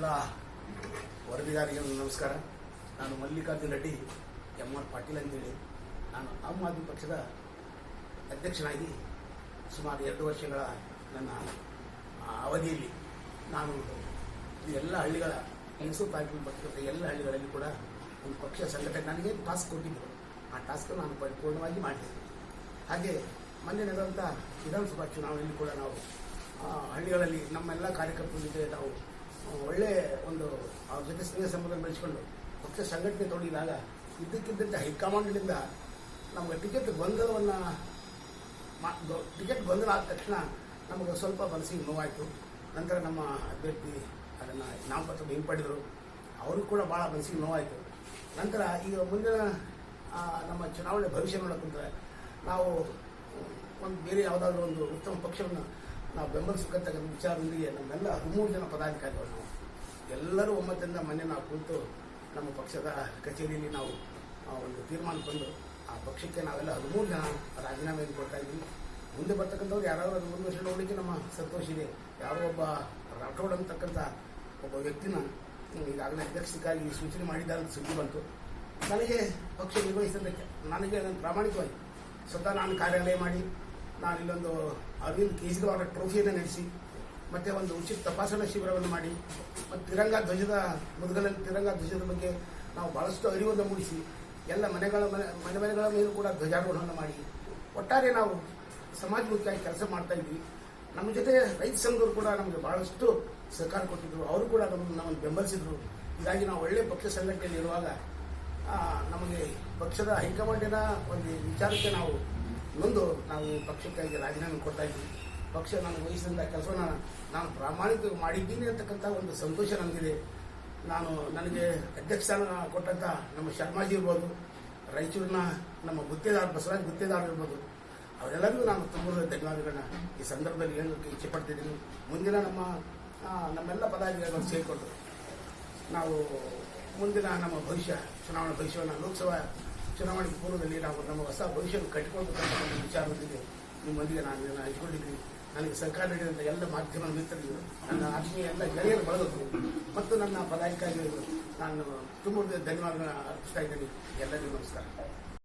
ಎಲ್ಲ ವರದಿಗಾರರಿಗೆ ನಮಸ್ಕಾರ. ನಾನು ಮಲ್ಲಿಕಾರ್ಜುನ ರೆಡ್ಡಿ, ಎಂ ಆರ್ ಪಾಟೀಲ್ ಅಂತೇಳಿ. ನಾನು ಆಮ್ ಆದ್ಮಿ ಪಕ್ಷದ ಅಧ್ಯಕ್ಷನಾಗಿ ಸುಮಾರು ಎರಡು ವರ್ಷಗಳ ನನ್ನ ಅವಧಿಯಲ್ಲಿ ನಾನು ಎಲ್ಲ ಹಳ್ಳಿಗಳ ಮೈಸೂರು ತಾಲೂಕಿನ ಎಲ್ಲ ಹಳ್ಳಿಗಳಲ್ಲಿ ಕೂಡ ಒಂದು ಪಕ್ಷ ಸಂಘಟನೆ, ನನಗೆ ಟಾಸ್ಕ್ ಕೊಟ್ಟಿದ್ದರು. ಆ ಟಾಸ್ಕ್ ನಾನು ಪರಿಪೂರ್ಣವಾಗಿ ಮಾಡಿದೆ. ಹಾಗೆ ಮೊನ್ನೆ ನಡೆದಂಥ ವಿಧಾನಸಭಾ ಚುನಾವಣೆಯಲ್ಲಿ ಕೂಡ ನಾವು ಹಳ್ಳಿಗಳಲ್ಲಿ ನಮ್ಮೆಲ್ಲ ಕಾರ್ಯಕರ್ತರ ಜೊತೆ ನಾವು ಒಳ್ಳೆ ಒಂದು ಅವ್ರ ಜೊತೆ ಸ್ನೇಹ ಸಂಬಂಧ ಬೆಳೆಸ್ಕೊಂಡು ಪಕ್ಷ ಸಂಘಟನೆ ತೊಡಗಿದಾಗ ಇದ್ದಕ್ಕಿದ್ದಂತೆ ಹೈಕಮಾಂಡ್ನಿಂದ ನಮಗೆ ಟಿಕೆಟ್ ಗೊಂದಲವನ್ನು ಟಿಕೆಟ್ ಗೊಂದಲ ಆದ ತಕ್ಷಣ ನಮಗೆ ಸ್ವಲ್ಪ ಮನಸ್ಸಿಗೆ ನೋವಾಯಿತು. ನಂತರ ನಮ್ಮ ಅಭ್ಯರ್ಥಿ ಅದನ್ನು ನಾಮಪತ್ರ ಹಿಂಪಡೆದರು. ಅವರು ಕೂಡ ಭಾಳ ಮನಸ್ಸಿಗೆ ನೋವಾಯಿತು. ನಂತರ ಈಗ ಮುಂದಿನ ನಮ್ಮ ಚುನಾವಣೆ ಭವಿಷ್ಯ ನೋಡಕ್ಕಂದ್ರೆ ನಾವು ಒಂದು ಬೇರೆ ಯಾವುದಾದ್ರೂ ಒಂದು ಉತ್ತಮ ಪಕ್ಷವನ್ನು ನಾವು ಬೆಂಬಲಿಸಬೇಕಂತಕ್ಕಂಥ ವಿಚಾರದೊಂದಿಗೆ ನಮ್ಮೆಲ್ಲ ಹದಿಮೂರು ಜನ ಪದಾಧಿಕಾರಿಗಳು ನಾವು ಎಲ್ಲರೂ ಒಮ್ಮತದಿಂದ ಮೊನ್ನೆ ನಾವು ಕುಳಿತು ನಮ್ಮ ಪಕ್ಷದ ಕಚೇರಿಯಲ್ಲಿ ನಾವು ಒಂದು ತೀರ್ಮಾನ ಬಂದು ಆ ಪಕ್ಷಕ್ಕೆ ನಾವೆಲ್ಲ ಹದಿಮೂರು ಜನ ರಾಜೀನಾಮೆಯನ್ನು ಕೊಡ್ತಾ ಇದ್ದೀವಿ. ಮುಂದೆ ಬರ್ತಕ್ಕಂಥವ್ರು ಯಾರಾದರೂ ಒಂದು ವರ್ಷ ನೋಡಲಿಕ್ಕೆ ನಮ್ಮ ಸಂತೋಷ ಇದೆ. ಯಾರೋ ಒಬ್ಬ ರಾಠೋಡ್ ಅಂತಕ್ಕಂಥ ಒಬ್ಬ ವ್ಯಕ್ತಿನ ಈಗಾಗಲೇ ಅಧ್ಯಕ್ಷಕ್ಕಾಗಿ ಸೂಚನೆ ಮಾಡಿದ್ದಾರೆ ಅಂತ ಸುದ್ದಿ ಬಂತು. ನನಗೆ ಪಕ್ಷ ನಿರ್ವಹಿಸಿದ್ದಕ್ಕೆ ನನಗೆ ಅದನ್ನು ಪ್ರಾಮಾಣಿಕವಾಗಿ ಸ್ವತಃ ನಾನು ಕಾರ್ಯಾಲಯ ಮಾಡಿ ನಾನು ಇಲ್ಲೊಂದು ಅರವಿಂದ್ ಕೇಜ್ರಿವಾಲ್ ಟ್ರೋಫಿಯನ್ನು ನಡೆಸಿ, ಮತ್ತೆ ಒಂದು ಉಚಿತ ತಪಾಸಣಾ ಶಿಬಿರವನ್ನು ಮಾಡಿ, ಮತ್ತು ತಿರಂಗ ಧ್ವಜದ ಮುದ್ಗಲಲ್ಲಿ ತಿರಂಗ ಧ್ವಜದ ಬಗ್ಗೆ ನಾವು ಬಹಳಷ್ಟು ಅರಿವನ್ನು ಮೂಡಿಸಿ, ಎಲ್ಲ ಮನೆಗಳ ಮನೆ ಮನೆ ಮನೆಗಳ ಮೇಲೂ ಕೂಡ ಧ್ವಜಾರೋಹಣವನ್ನು ಮಾಡಿ, ಒಟ್ಟಾರೆ ನಾವು ಸಮಾಜಮುಖಿಯಾಗಿ ಕೆಲಸ ಮಾಡ್ತಾ ಇದ್ವಿ. ನಮ್ಮ ಜೊತೆ ರೈತ ಸಂಘದವರು ಕೂಡ ನಮಗೆ ಬಹಳಷ್ಟು ಸಹಕಾರ ಕೊಟ್ಟಿದ್ರು. ಅವರು ಕೂಡ ನಮ್ಮನ್ನು ನಮ್ಮನ್ನು ಬೆಂಬಲಿಸಿದ್ರು. ಹೀಗಾಗಿ ನಾವು ಒಳ್ಳೆ ಪಕ್ಷ ಸಂಘಟನೆಯಲ್ಲಿರುವಾಗ ನಮಗೆ ಪಕ್ಷದ ಹೈಕಮಾಂಡಿನ ಒಂದು ವಿಚಾರಕ್ಕೆ ನಾವು ನೊಂದು ನಾವು ಈ ಪಕ್ಷಕ್ಕಾಗಿ ರಾಜೀನಾಮೆ ಕೊಡ್ತಾ ಇದ್ವಿ ಪಕ್ಷ ನನಗೆ ವಹಿಸಿದಂಥ ಕೆಲಸವನ್ನು ನಾನು ಪ್ರಾಮಾಣಿಕವಾಗಿ ಮಾಡಿದ್ದೀನಿ ಅಂತಕ್ಕಂಥ ಒಂದು ಸಂತೋಷ ನನಗಿದೆ ನಾನು ನನಗೆ ಅಧ್ಯಕ್ಷ ಕೊಟ್ಟಂಥ ನಮ್ಮ ಶರ್ಮಾಜಿ ಇರ್ಬೋದು, ರಾಯಚೂರಿನ ನಮ್ಮ ಗುತ್ತೇದಾರ, ಬಸವರಾಜ್ ಗುತ್ತೇದಾರ ಇರ್ಬೋದು, ಅವರೆಲ್ಲರಿಗೂ ನಾನು ತುಂಬ ಧನ್ಯವಾದಗಳನ್ನ ಈ ಸಂದರ್ಭದಲ್ಲಿ ಹೇಳೋಕ್ಕೆ ಇಚ್ಛೆ ಪಡ್ತಿದ್ದೀನಿ. ಮುಂದಿನ ನಮ್ಮ ನಮ್ಮೆಲ್ಲ ಪದಾಧಿಕಾರಿಗಳು ಸೇರಿಕೊಂಡು ನಾವು ಮುಂದಿನ ನಮ್ಮ ಭವಿಷ್ಯ, ಚುನಾವಣಾ ಭವಿಷ್ಯವನ್ನು ಲೋಕಸಭಾ ಚುನಾವಣೆ ಪೂರ್ವದಲ್ಲಿ ನಾವು ನಮ್ಮ ಹೊಸ ಭವಿಷ್ಯವನ್ನು ಕಟ್ಟಿಕೊಳ್ಬೇಕಂತ ಒಂದು ವಿಚಾರದೊಂದಿಗೆ ನಿಮ್ಮೊಂದಿಗೆ ನಾನು ಇದನ್ನು ಹಂಚಿಕೊಂಡಿದ್ದೀನಿ. ನನಗೆ ಸರ್ಕಾರ ನೀಡಿದಂಥ ಎಲ್ಲ ಮಾಧ್ಯಮ ಮಿತ್ರರಿಗೂ ನನ್ನ ಆತ್ಮೀಯ ಎಲ್ಲ ಗೆಳೆಯರು ಬಳಗರು ಮತ್ತು ನನ್ನ ಪದಾಧಿಕಾರಿಗಳಿಗೂ ನಾನು ತುಂಬ ಧನ್ಯವಾದಗಳನ್ನು ಅರ್ಪಿಸ್ತಾ ಇದ್ದೀನಿ. ಎಲ್ಲರಿಗೂ ನಮಸ್ಕಾರ.